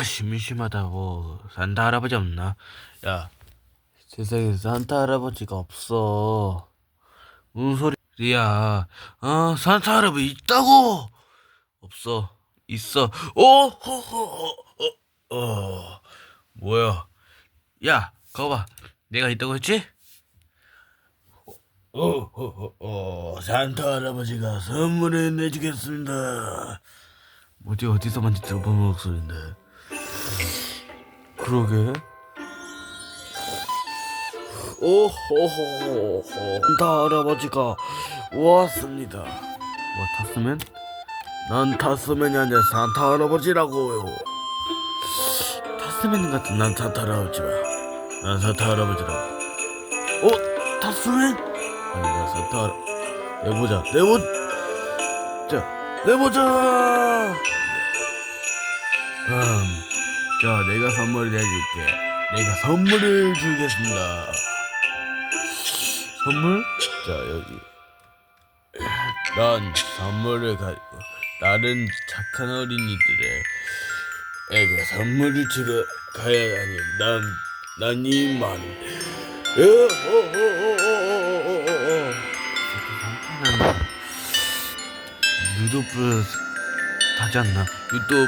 아 심심하다 뭐 산타 할아버지 없나? 야 세상에 산타 할아버지가 없어. 무슨 소리야 어? 산타 할아버지 있다고? 없어. 있어. 오호호 어, 어 뭐야? 야 거봐. 내가 있다고 했지? 오호호 어, 산타 할아버지가 선물을 내주겠습니다. 어디 어디서 많이 들어본 목소리인데 그러게. 오호호호 산타 할아버지가 왔습니다. 뭐 타스맨? 난 타스맨이 아니라 산타 할아버지라고요. 타스맨 같은 난 산타 할아버지가 난 산타 할아버지라고. 어? 타스맨? 아니 나 산타 할아- 내보자. 내보 자 내보자! 음, 자, 내가 선물을 내줄게. 내가 선물을 주겠습니다. 선물? 자, 여기. 난 선물을 가지고 다른 착한 어린이들의 에게 선물을 주러 가야 하니 난, 난 이만. 누도 뿌 하지 않나? 누도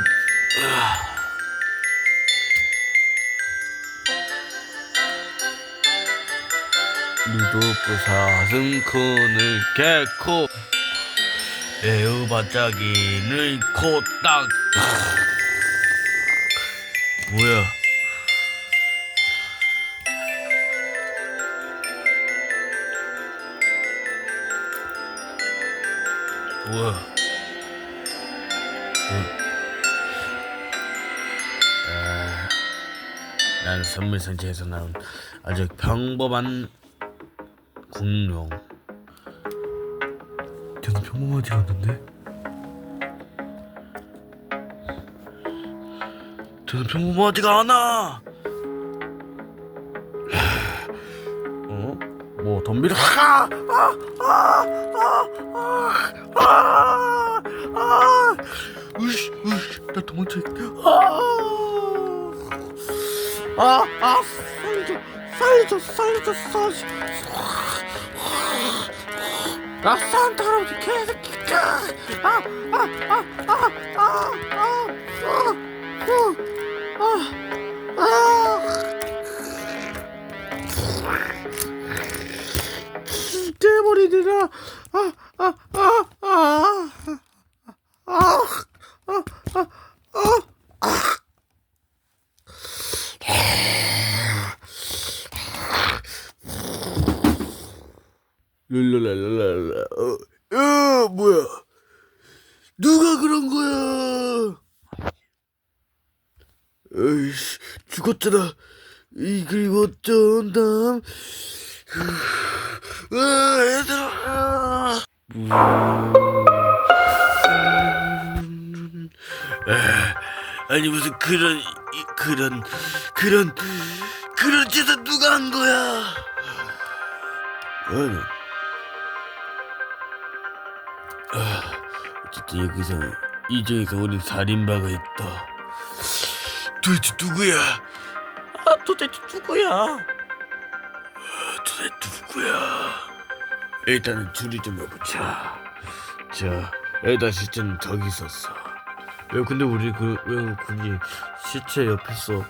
루도프 사슴코는 개코 매우 반짝이는 코딱. 뭐야? 뭐야? 아, 난 선물 상자에서 나온 아주 평범한 공룡. 저는 평범하지 않은데? 저는 평범하지가 않아. 어? 뭐 덤비를 하! 아! 아! 아! 아! 아! 아! 으쌰, 으쌰, 나 도망쳐야겠다. 아! 아! 아! 살려줘, 살려줘, 살려줘, 살려줘. 아, 산타 할아버지 개새끼가! 아! 아! 아! 아! 아! 아! 아! 아! 아! 대머리들아! 아! 아! 아! 아! 아! 아! 아! 아! 랄랄랄랄라. 어, 야, 뭐야? 누가 그런 거야? 에이씨, 죽었잖아. 이 그리고 어쩐 다음. 아, 얘들아. 음, 아, 아니 무슨 그런 이- 그런 그런 그런 짓을 누가 한 거야? 아니. 여기서 이 중에서 우리 살인마가 있다. 도대체 누구야? 아, 도대체 누구야? 아, 도대체 누구야? 일단은 줄이 좀 해보자. 자, 일단 시체는 저기 있었어. 왜 근데 우리 그왜 굳이 시체 옆에 있어?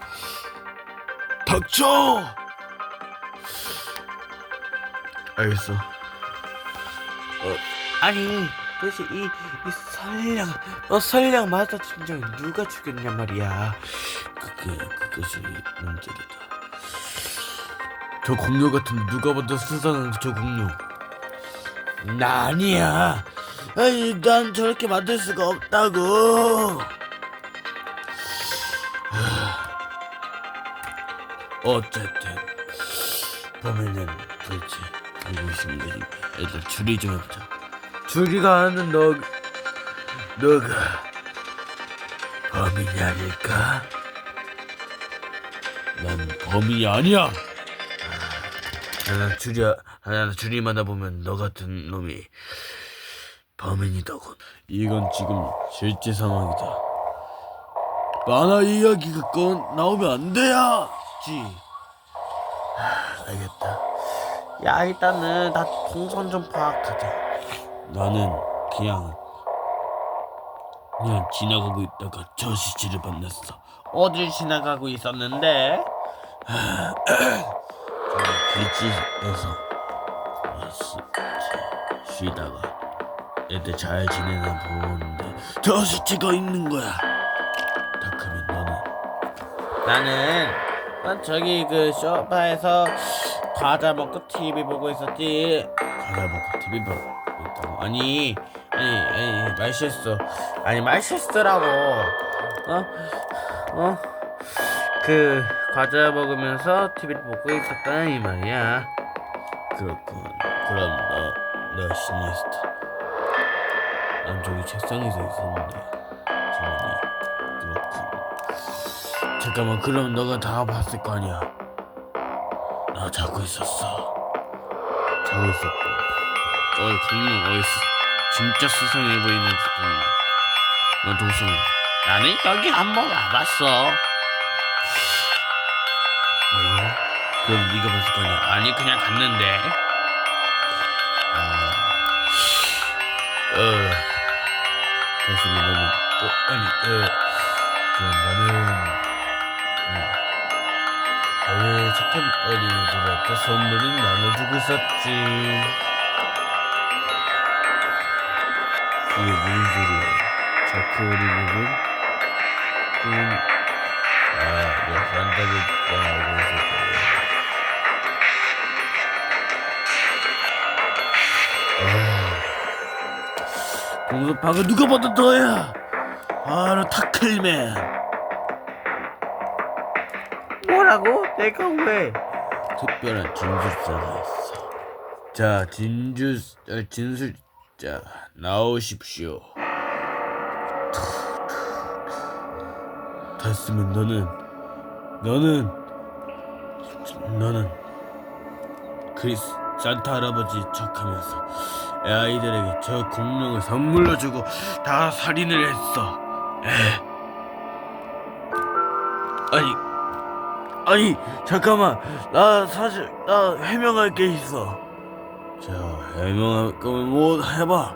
닥쳐! 알겠어. 아니 도대체 이, 이 설령 어 설령 맞아 진짜 누가 죽였냐 말이야. 그게 그것이 문제겠다. 저 공룡 같은 누가 봐도 수상한 저 공룡. 나 아니야. 아니 난 저렇게 만들 수가 없다고. 하, 어쨌든 범인은 도대체 누구신지 일단 추리 좀 해보자 주리가 하는 너 너가 범인이 아닐까? 난 범인이 아니야. 하나 주리 하나 주리마다 보면 너 같은 놈이 범인이더군. 이건 지금 실제 상황이다. 만화 이야기가 건 나오면 안 돼야지. 하, 알겠다. 야 일단은 다 동선 좀 파악하자. 나는 그냥 그냥 지나가고 있다가 저 시체를 만났어. 어딜 지나가고 있었는데? 길지에서 아, 쉬다가 애들 잘 지내나 보는데 저 시체가 있는 거야. 다크맨 너는? 나는 난 저기 그 소파에서 과자 먹고 TV 보고 있었지. 과자 먹고 TV 보고 있다고? 아니 아니 아니 말 실수. 아니 말 실수라고. 어? 어? 그 과자 먹으면서 TV를 보고 있었다 이 말이야. 그렇군. 그럼 너, 너 시니스트. 난 저기 책상에서 있었는데. 정원이 그렇군. 잠깐만, 그럼 너가 다 봤을 거 아니야? 나 자고 있었어. 자고 있었고. 어이, 공룡, 어이, 수, 진짜 수상해 보이는. 너 도승. 나는 여기 한번 와봤어. 뭐야? 그럼 네가 봤을 거 아니야? 아니 그냥 갔는데. 아, 어, 다시는 너는 어 아니 어, 저 나는 음, 어제 착한 어린이들한테 선물을 나눠주고 있었지. 그게 무슨 소리야? 자크 어린이는 그는 아, 내 있을 거야. 아, 공소파가 누가 봐도 너야. 아, 너 타클맨. 뭐라고? 내가 왜? 특별한 진술자가 있어. 자, 진주 어, 진술 자 나오십시오. 됐으면 너는 너는 너는 크리스 산타 할아버지 척하면서 애 아이들에게 저 공룡을 선물로 주고 다 살인을 했어. 에. 아니 아니 잠깐만 나 사실 나 해명할 게 있어. 자 해명할 거면 뭐 해봐.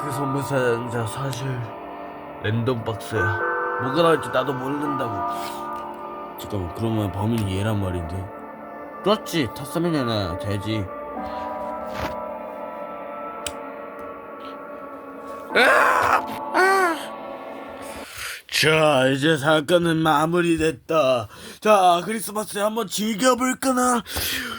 그 선물 사자 사실 랜덤 박스야. 뭐가 나올지 나도 모른다고. 잠깐만 그러면 범인이 얘란 말인데. 그렇지 탔으면은 되지. 자 이제 사건은 마무리됐다. 자 크리스마스에 한번 즐겨볼까나. 후!